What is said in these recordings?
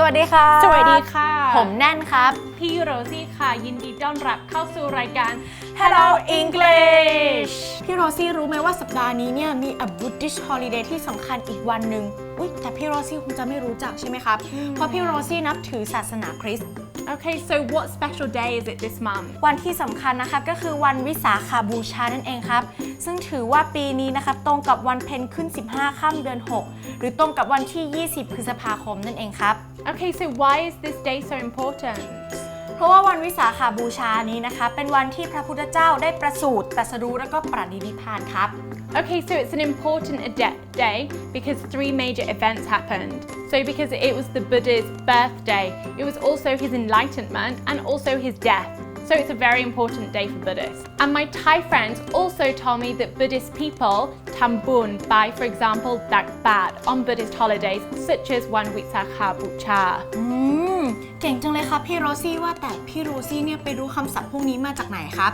สวัสดีค่ะ สวัสดีค่ะ ผมแน่นครับ พี่โรซี่ค่ะยินดีต้อนรับเข้าสู่รายการ Hello English พี่โรซี่รู้ไหมว่าสัปดาห์นี้เนี่ยมี a Buddhist holiday ที่สำคัญอีกวันหนึ่งอุ๊ยแต่พี่โรซี่คงจะไม่รู้จักใช่ไหมครับ เพราะพี่โรซี่นับถือศาสนาคริสต์ Okay so what special day is it this month วันที่สำคัญนะครับก็คือวันวิสาขาบูชานั่นเองครับ ซึ่งถือว่าปีนี้นะครับตรงกับวันเพ็ญขึ้น 15 ค่ำเดือน 6 หรือตรงกับวันที่ 20 พฤษภาคมนั่นเองครับ Okay so why is this day so important เพราะว่าวันวิสาขาบูชานี้นะคะ เป็นวันที่พระพุทธเจ้าได้ประสูติตรัสรู้และก็ปรินิพพานครับ Okay, so it's an important ade- day because three major events happened. So, because it was the Buddha's birthday, it was also his enlightenment and also his death. So, it's a very important day for Buddhists. And my Thai friends also told me that Buddhist people tambun by, for example, dak bat on Buddhist holidays, such as one Witsakha Bucha. อืม เก่งจังเลยครับพี่โรซี่ว่าแต่พี่โรซี่เนี่ยไปรู้คำศัพท์พวกนี้มาจากไหนครับ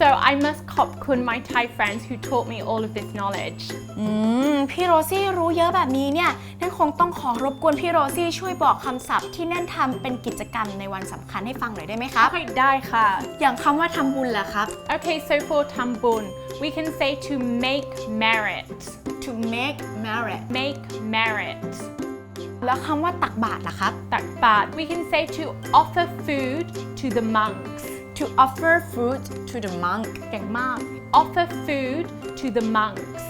So, I must khop kun my Thai friends who taught me all of this knowledge. อืมพี่โรซี่รู้เยอะแบบนี้เนี่ยนั่นคงต้องขอรบกวนพี่โรซี่ช่วยบอกคำศัพท์ที่นั่นทำเป็นกิจกรรมในวันสำคัญให้ฟังหน่อยได้ไหมครับ Okay, dai kha. อย่างคำว่าทำบุญล่ะครับ Okay, so for tambun, we can say to make merit. to make merit Make merit. แล้วคำว่าตักบาตรล่ะครับ Takbat, we can say to offer food to the monks. to offer food to the monk เก่งมาก Offer food to the monks.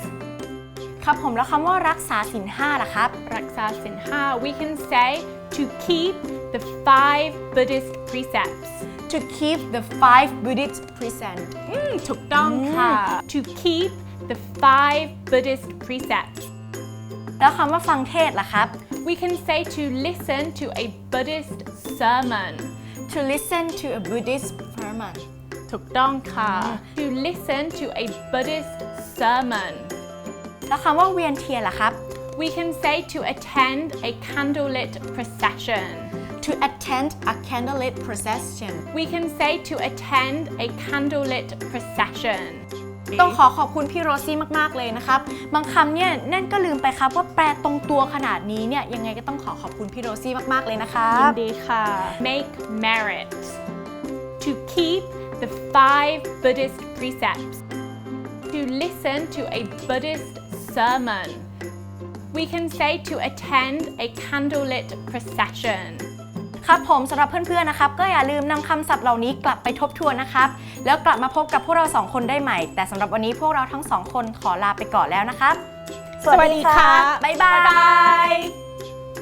ครับผมแล้วคำว่ารักษาศีลห้าล่ะครับ Raksa Sinha, we can say to keep the five Buddhist precepts. to keep the five Buddhist precepts อืมถูกต้องค่ะ To keep the five Buddhist precepts. แล้วคำว่าฟังเทศล่ะครับ We can say to listen to a Buddhist sermon. to listen to a Buddhist sermon ถูกต้องค่ะ To listen to a Buddhist sermon. แล้วคำว่าเวียนเทียนล่ะครับ We can say to attend a candlelit procession. to attend a candlelit procession We can say to attend a candlelit procession. ต้องขอขอบคุณพี่โรซี่มาก ๆ เลยนะครับ บางคำเนี่ยแน่นก็ลืมไปครับ ว่าแปลตรงตัวขนาดนี้เนี่ยยังไงก็ต้องขอขอบคุณพี่โรซี่มาก ๆ เลยนะครับ Indika. Make merit. To keep the five Buddhist precepts. To listen to a Buddhist sermon. We can say to attend a candlelit procession. ครับผมสำหรับเพื่อนๆนะครับก็อย่าลืมนำคำศัพท์เหล่านี้กลับไปทบทวนนะครับแล้วกลับมาพบกับพวกเราสองคนได้ใหม่ แต่สำหรับวันนี้พวกเราทั้งสองคนขอลาไปก่อนแล้วนะครับ สวัสดีค่ะ บ๊ายบาย